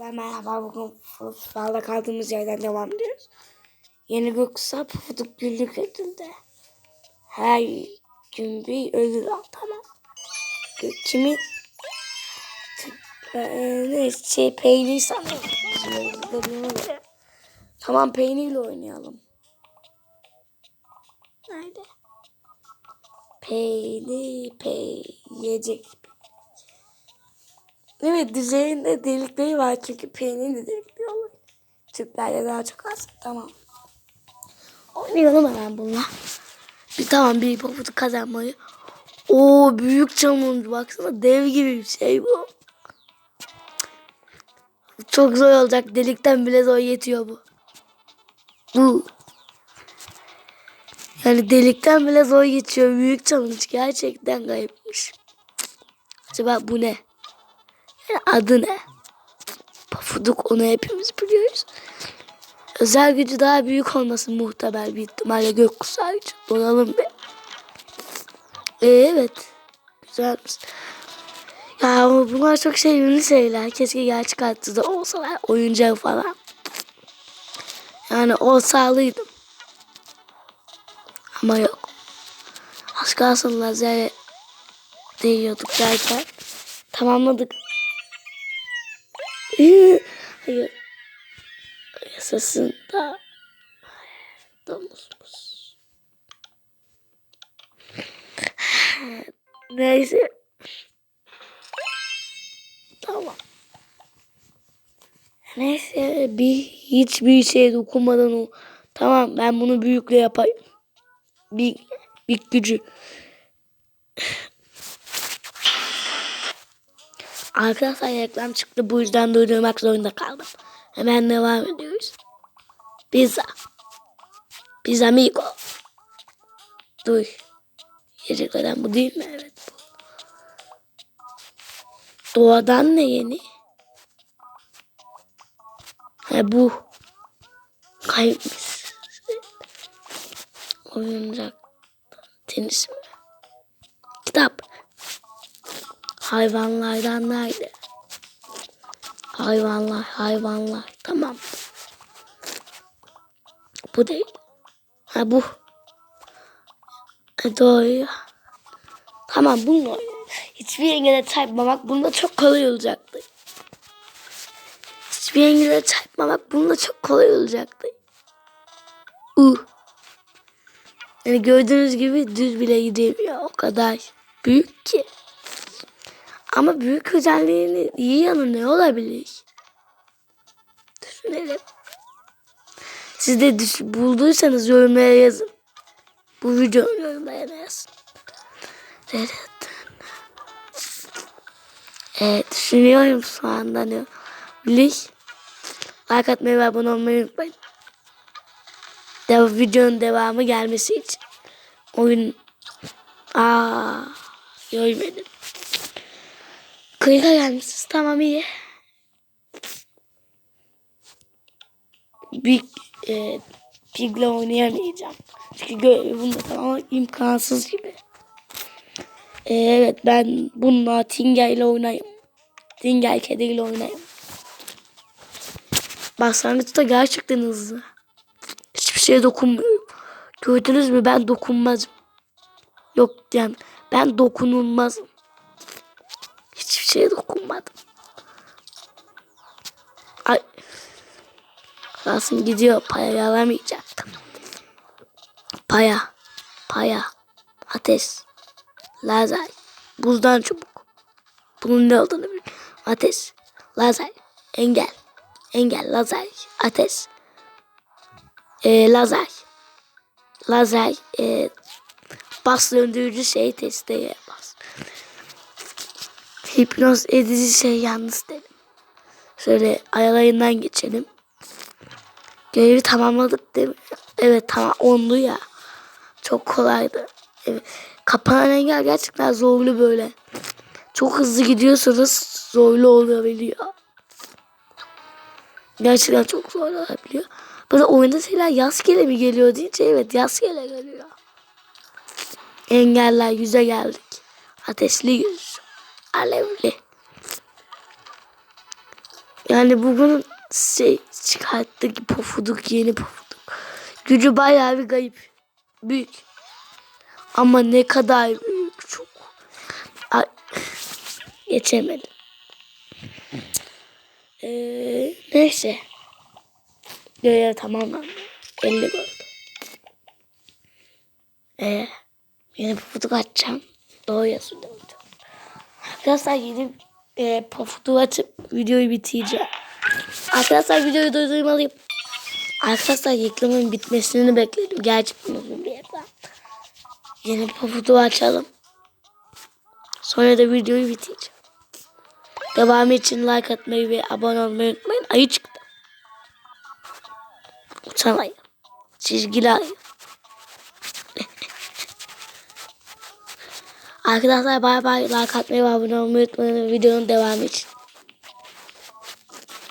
Arkadaşlar merhaba bugün futbolda kaldığımız yerden devam ediyoruz. Yeni Göksel Pufuduk günlük ödülde. Her gün bir ödül al tamam. Kimin? Ee, ne şey peynir sanırım. Tamam peynirle oynayalım. Nerede? Peynir, pey, yiyecek. Evet düzeyinde delikleri var çünkü peynirin de delikleri olur. Türklerde daha çok az. Tamam. Oynayalım hemen bununla. Bir tamam bir paputu kazanmayı. Oo büyük challenge baksana dev gibi bir şey bu. Çok zor olacak. Delikten bile zor yetiyor bu. Bu. Yani delikten bile zor geçiyor. Büyük challenge gerçekten kayıpmış. Acaba bu ne? Adı ne? Pafuduk onu hepimiz biliyoruz. Özel gücü daha büyük olması muhtemel bir ihtimalle gökkuşağı için. Donalım bir. Ee, evet. Güzelmiş. Ya ama bunlar çok sevimli şeyler. Keşke gerçek hayatta da olsalar. Oyuncağı falan. Yani olsalıydım. Ama yok. Az kalsın lazer değiyorduk derken tamamladık. Hayır. Yasasın da domuzumuz. Neyse. Tamam. Neyse bir hiçbir şeye dokunmadan o. Tamam ben bunu büyükle yapayım. Bir, bir gücü. Arkadaşlar reklam çıktı bu yüzden durdurmak zorunda kaldım. Hemen devam ediyoruz. Pizza. Pizza amigo. Dur. Yiyeceklerden bu değil mi? Evet bu. Doğadan ne yeni? He bu. Kayıpmış. Oyuncak. Tenis mi? Hayvanlardan nerede? Hayvanlar, hayvanlar. Tamam. Bu değil. Ha bu. Ha, doğru. Tamam bununla. Hiçbir engele çarpmamak bunda çok kolay olacaktı. Hiçbir engele çarpmamak bunda çok kolay olacaktı. Uh. Yani gördüğünüz gibi düz bile gidemiyor. O kadar büyük ki. Ama büyük özelliğinin iyi yanı ne olabilir? Düşünelim. Siz de düş bulduysanız yorumlara yazın. Bu videonun yorumlara yazın. Evet düşünüyorum şu anda ne bilir. Like atmayı ve abone olmayı unutmayın. Dev videonun devamı gelmesi için. Oyun Aa, görmedim. Kıyıda gelmişsiniz. Tamam iyi. Bir e, pigle oynayamayacağım. Çünkü bunda tamam imkansız gibi. E, evet ben bununla Tingel ile oynayayım. Tingel kediyle oynayayım. Başlangıçta gerçekten hızlı. Hiçbir şeye dokunmuyorum. Gördünüz mü ben dokunmazım. Yok yani ben dokunulmazım. Şeye dokunmadım. Ay. Kalsın gidiyor. Paya alamayacaktım. Paya. Paya. Ateş. Lazer. Buzdan çubuk. Bunun ne olduğunu bilmiyorum. Ateş. Lazer. Engel. Engel. Lazer. Ateş. Ee, lazer. Lazer. E, bas döndürücü şey testeye bas. Hipnoz edici şey yalnız dedim. Şöyle ayalayından geçelim. Görevi tamamladık değil mi? Evet tamam onlu ya. Çok kolaydı. Evet. Kapanan engel gerçekten zorlu böyle. Çok hızlı gidiyorsanız zorlu olabiliyor. Gerçekten çok zor olabiliyor. Böyle oyunda şeyler yaz gele mi geliyor deyince evet yaz gele geliyor. Engeller yüze geldik. Ateşli yüz. Alevli. Yani bugün şey çıkarttık pofuduk yeni pofuduk. Gücü bayağı bir kayıp. Büyük. Ama ne kadar büyük çok. Ay, geçemedim. Ee, neyse. Görev tamamen 50 oldu. Ee, yeni pofuduk açacağım. Doğru yazıyorum. Arkadaşlar yeni e, pofuduğu açıp videoyu bitireceğim. Arkadaşlar videoyu durdurmalıyım. Arkadaşlar reklamın bitmesini bekledim. Gerçekten uzun bir reklam. Yeni pofuduğu açalım. Sonra da videoyu bitireceğim. Devamı için like atmayı ve abone olmayı unutmayın. Ayı çıktı. Uçan ayı. Çizgili ayı. Arkadaşlar bay bay like atmayı ve abone olmayı unutmayın videonun devamı için.